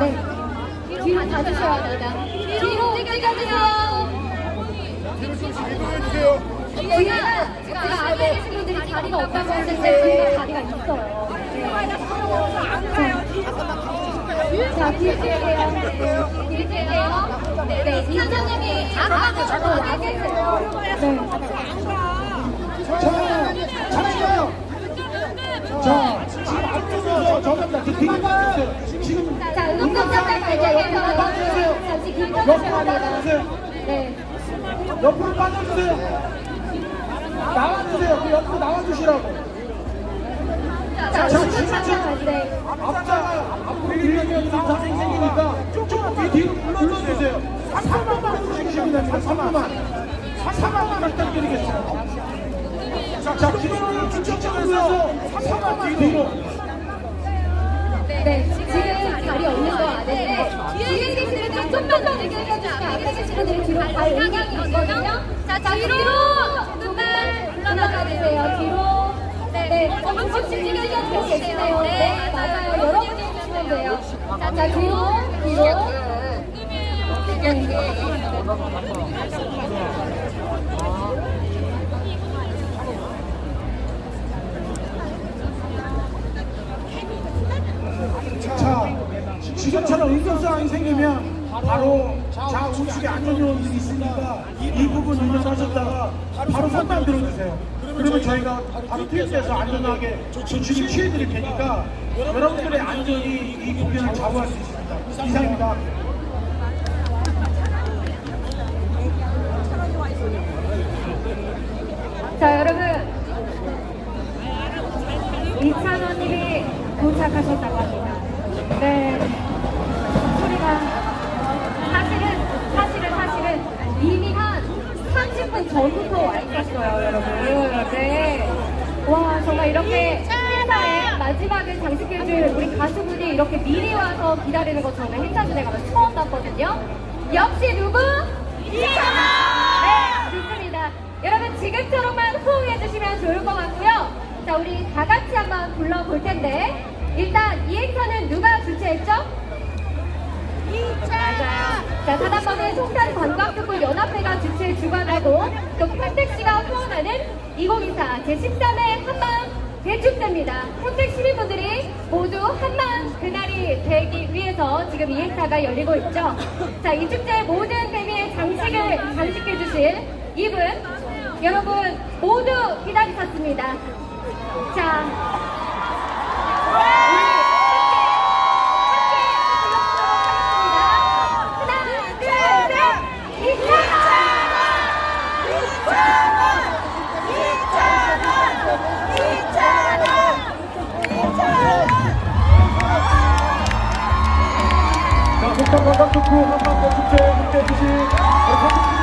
네. 뒤로 가주셔야 됩니다. 뒤로 찍어주세요. 저희가 지금 앞에 계신 분들이 자리가 없다고 저희가 자리가 있어요. 네. 자, 뒤에 뛸게요. 뒤에 뛸게요. 네, 네. 사장님이 아까 저거 나겠어요. 네. 자, 잠시만요. 자. 그. 지금 자, 응급상자 발견해서 잠시 길러주셔야 옆으로. 빠져주세요. 네. 옆으로 빠져주세요. 나와주세요. 그 옆으로 나와주시라고. 자, 응급상자 발생. 앞자가 앞으로 밀리면 인사생이 생기니까 조금 뒤- 뒤로 물러주세요. 3분만 해주시면 됩니다. 3분만. 3분만 부탁드리겠습니다. 자, 자, 기도를 추천해서 3분만 뒤로. 네, 지금 자리 없는 거 아는데 뒤에 계시는 분들 좀만 더 느껴주시면 앞에 계시는 분들이 뒤로 발 의향이 있거든요. 자, 뒤로 조금만 물러나가 주세요. 뒤로. 네, 어, 혹시 지금 계시네요. 계시네요. 네, 맞아요. 여러분이 해주시면 돼요. 자, 자, 뒤로, 뒤로. 네. 측에 안전요원들이 있으니까 이 부분 인정하셨다가 바로 손만 들어주세요. 그러면 저희가 바로 투입돼서 안전하게 조치를 취해드릴 테니까 여러분들의 안전이 이 공연을 좌우할 수 있습니다. 이상입니다. 자, 여러분. 이찬원님이 도착하셨다고 합니다. 30분 전부터 와 있었어요, 여러분. 네. 와, 정말 이렇게 행사의 마지막을 장식해줄 우리 가수분이 이렇게 미리 와서 기다리는 거 저는 행사 중에 가면 처음 봤거든요. 역시 누구? 이찬원! 네, 좋습니다. 여러분 지금처럼만 호응해 주시면 좋을 것 같고요. 자, 우리 다 같이 한번 불러볼 텐데 일단 이 행사는 누가 주최했죠? 자, 사단법인 송탄 관광특구 연합회가 주최 주관하고 또 평택시가 후원하는 2024 제13회 한방 대축제입니다. 평택 시민분들이 모두 한방 그날이 되기 위해서 지금 이 행사가 열리고 있죠. 자, 이 축제 모든 대미의 장식을 장식해 주실 이분 여러분 모두 기다리셨습니다. 자, 북한 관광 특구 한반도 축제 함께 해주신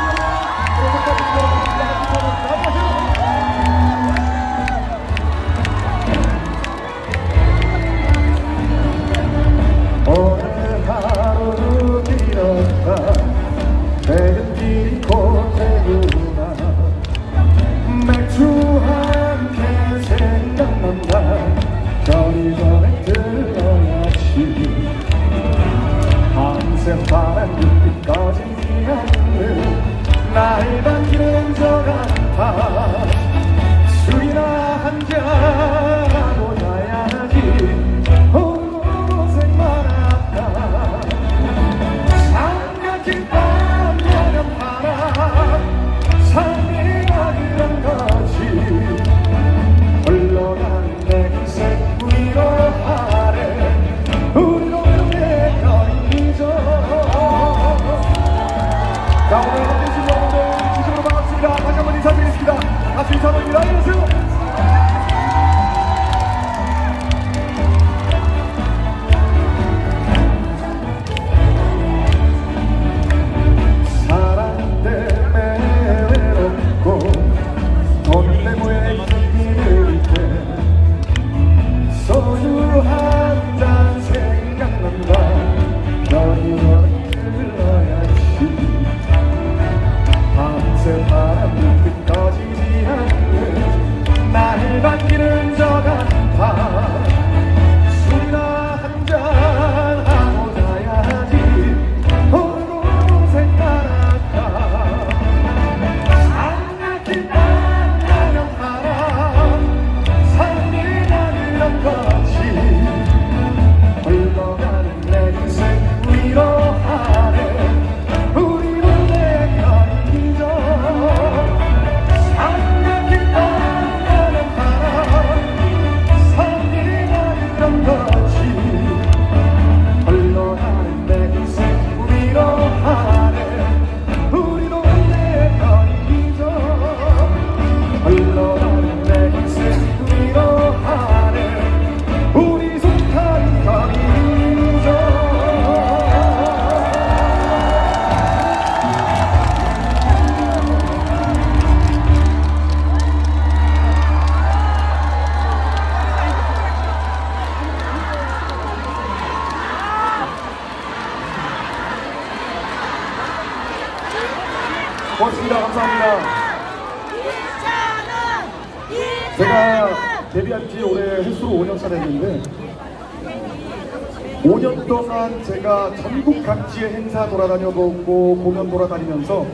고맙습니다. 감사합니다. 제가 데뷔한 지 올해 횟수로 5년 차 됐는데 5년 동안 제가 전국 각지의 행사 돌아다녀보고 공연 돌아다니면서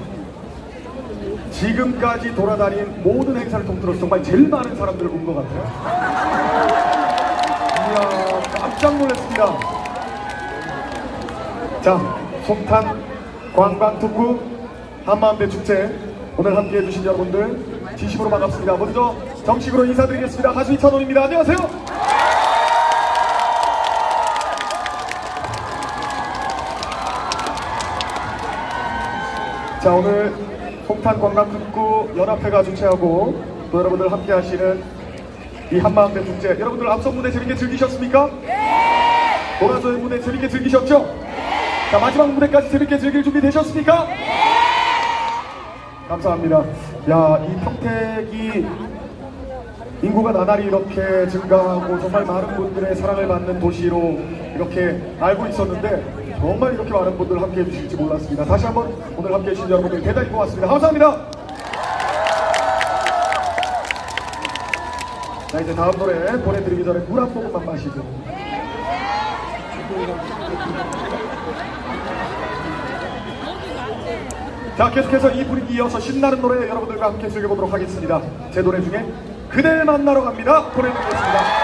지금까지 돌아다닌 모든 행사를 통틀어서 정말 제일 많은 사람들을 본 것 같아요. 이야, 깜짝 놀랐습니다. 자, 속탄 관광특구 한마음대 축제 오늘 함께 해주신 여러분들 진심으로 반갑습니다. 먼저 정식으로 인사드리겠습니다. 가수 이찬원입니다. 안녕하세요. 자 오늘 속탄 관광특구 연합회가 주최하고 또 여러분들 함께 하시는 이 한마음대 축제 여러분들 앞선 무대 재밌게 즐기셨습니까? 네! 돌아서의 무대 재밌게 즐기셨죠? 자 마지막 무대까지 재밌게 즐길 준비 되셨습니까? 감사합니다. 야, 이 평택이 인구가 나날이 이렇게 증가하고 정말 많은 분들의 사랑을 받는 도시로 이렇게 알고 있었는데 정말 이렇게 많은 분들 함께 해주실지 몰랐습니다. 다시 한번 오늘 함께 해주신 여러분들 대단히 고맙습니다. 감사합니다. 자, 이제 다음 노래 보내드리기 전에 물 한 모금만 마시죠. 자 계속해서 이 분위기 이어서 신나는 노래 여러분들과 함께 즐겨보도록 하겠습니다. 제 노래 중에 그댈 만나러 갑니다. 보내드리겠습니다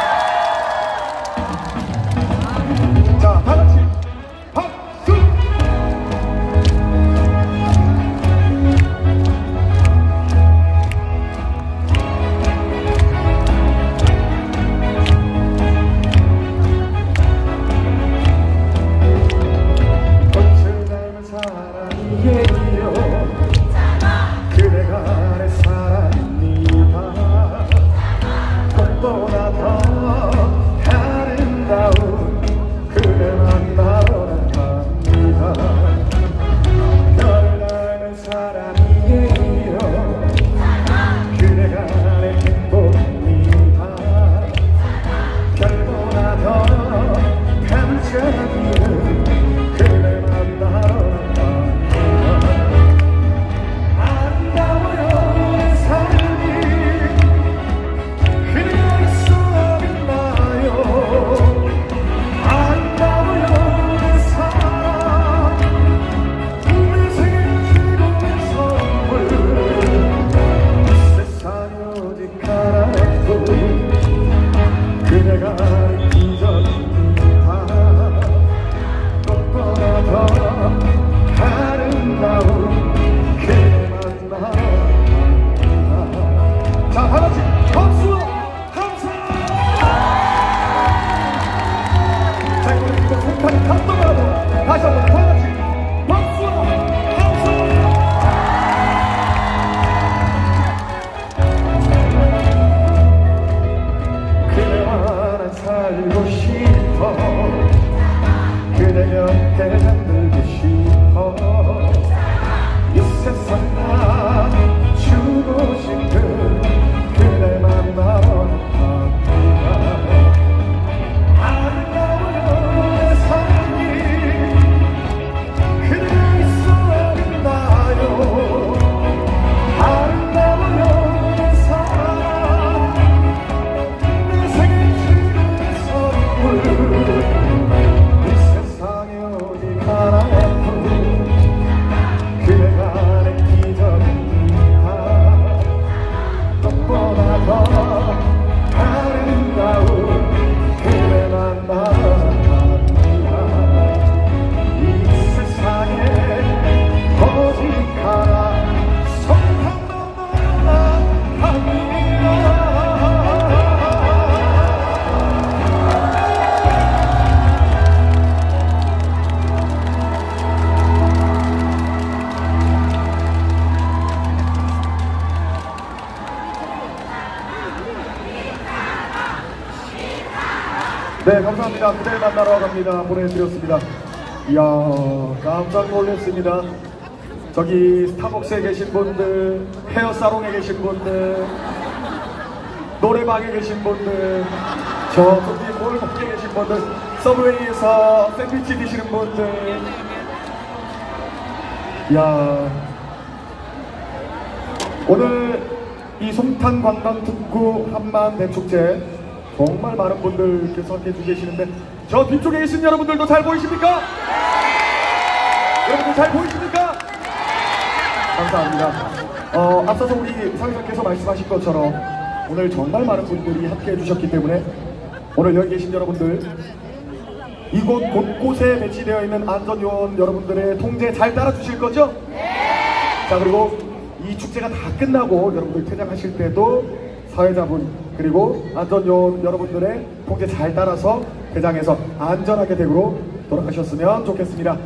살고 싶어. 그대 곁에 잠들고 싶어 갑니다. 보내드렸습니다. 이야, 깜짝 놀랐습니다. 저기 스타벅스에 계신 분들, 헤어사롱에 계신 분들, 노래방에 계신 분들, 저 저기 골목에 계신 분들, 서브웨이에서 샌드위치 드시는 분들, 이야, 오늘 이 송탄 관광 특구 한만 대축제 정말 많은 분들께서 함께 해주고 계시는데 저 뒤쪽에 계신 여러분들도 잘 보이십니까? 여러분들 잘 보이십니까? 감사합니다. 어, 앞서서 우리 사회자께서 말씀하신 것처럼 오늘 정말 많은 분들이 함께 해주셨기 때문에 오늘 여기 계신 여러분들 이곳 곳곳에 배치되어 있는 안전요원 여러분들의 통제 잘 따라주실 거죠? 자 그리고 이 축제가 다 끝나고 여러분들 퇴장하실 때도 사회자분 그리고 안전요원 여러분들의 통제 잘 따라서 대장에서 안전하게 댁으로 돌아가셨으면 좋겠습니다.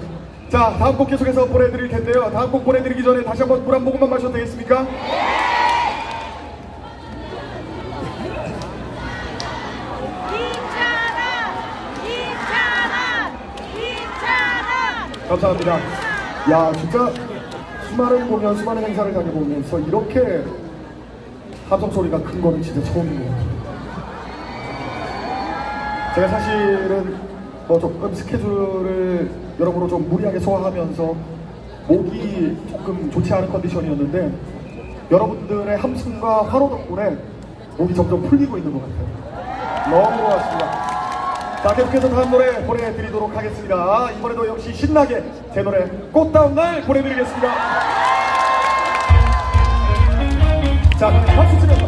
자 다음 곡 계속해서 보내드릴 텐데요. 다음 곡 보내드리기 전에 다시 한번 물 한 모금만 마셔도 되겠습니까? 감사합니다. 야 진짜 수많은 공연 수많은 행사를 다녀보면서 이렇게 함성 소리가 큰 거는 진짜 처음인 것 같아요. 제가 사실은 뭐 조금 스케줄을 여러모로 좀 무리하게 소화하면서 목이 조금 좋지 않은 컨디션이었는데 여러분들의 함성과 화로 덕분에 목이 점점 풀리고 있는 것 같아요. 너무 고맙습니다. 자 계속해서 다음 노래 보내드리도록 하겠습니다. 이번에도 역시 신나게 제 노래 꽃다운 날 보내드리겠습니다. 자 박수 치면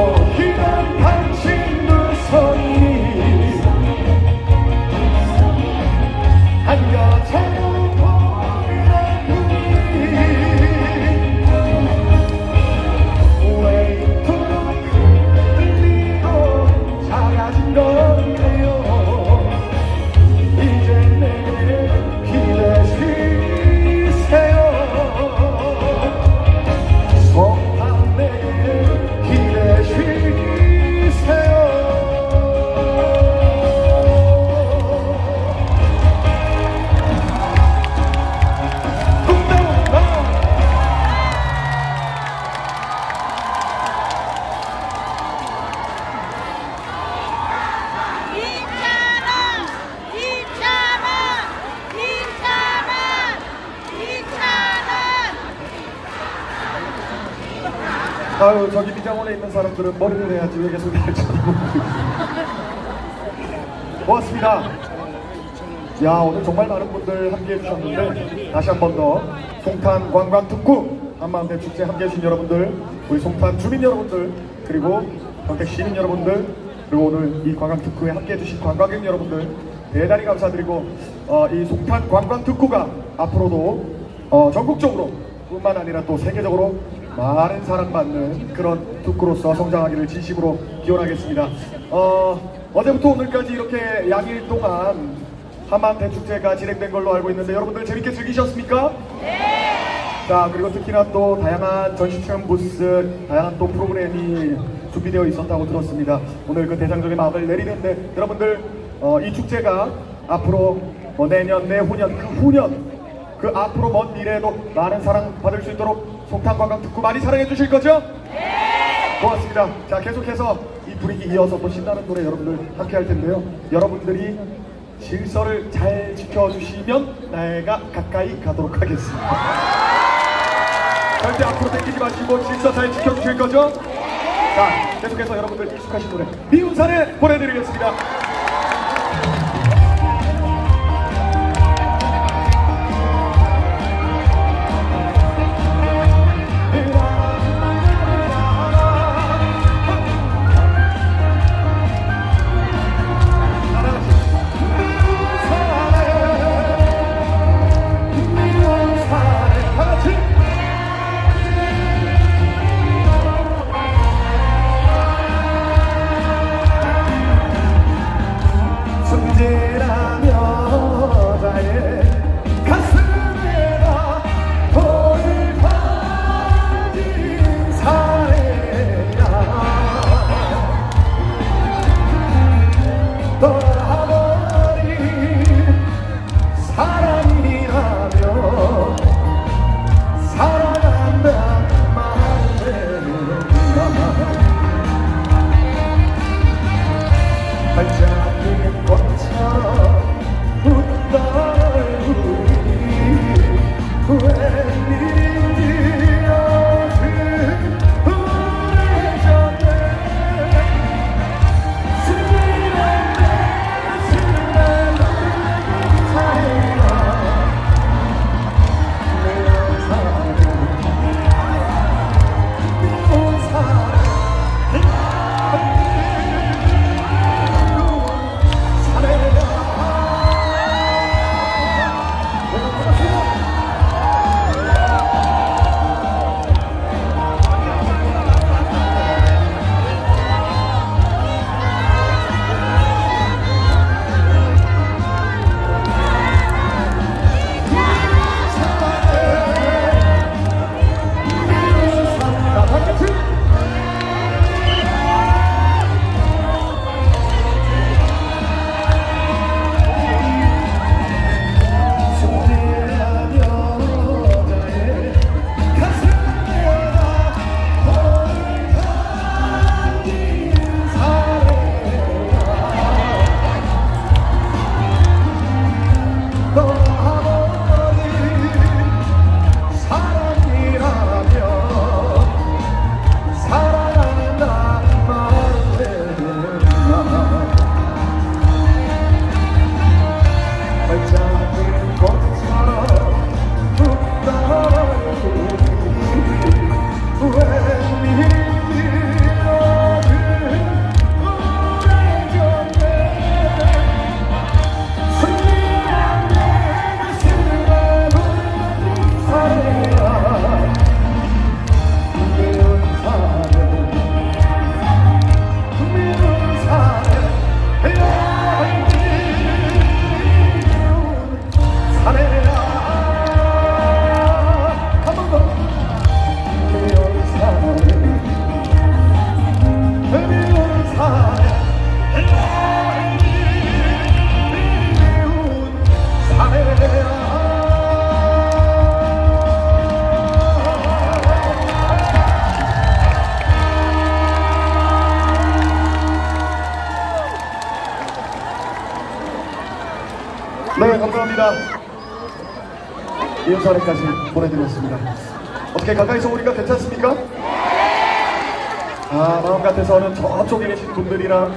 더걷 아유 저기 미장원에 있는 사람들은 머리를 해야지 왜 계속 쳐다보고 고맙습니다. 야 오늘 정말 많은 분들 함께 해 주셨는데 다시 한 번 더 송탄 관광 특구 한마음대 축제 함께 해 주신 여러분들 우리 송탄 주민 여러분들 그리고 평택 시민 여러분들 그리고 오늘 이 관광 특구에 함께 해 주신 관광객 여러분들 대단히 감사드리고 어, 이 송탄 관광 특구가 앞으로도 어, 전국적으로 뿐만 아니라 또 세계적으로 많은 사랑받는 그런 특구로서 성장하기를 진심으로 기원하겠습니다. 어, 어제부터 오늘까지 이렇게 양일 동안 한마음 대축제가 진행된 걸로 알고 있는데 여러분들 재밌게 즐기셨습니까? 네! 자 그리고 특히나 또 다양한 전시 체험 부스, 다양한 또 프로그램이 준비되어 있었다고 들었습니다. 오늘 그 대장정의 마음을 내리는데 여러분들 어, 이 축제가 앞으로 뭐 내년, 내후년, 그 후년 그 앞으로 먼 미래에도 많은 사랑 받을 수 있도록 송탄관광 듣고 많이 사랑해 주실 거죠? 네! 고맙습니다. 자 계속해서 이 분위기 이어서 또 신나는 노래 여러분들 함께 할 텐데요. 여러분들이 질서를 잘 지켜주시면 내가 가까이 가도록 하겠습니다. 절대 앞으로 당기지 마시고 질서 잘 지켜주실 거죠? 자 계속해서 여러분들 익숙하신 노래 미운 사례 보내드리겠습니다. 이은사례까지 보내드렸습니다. 어떻게 가까이서 오니까 괜찮습니까? 아 마음 같아서는 저쪽에 계신 분들이랑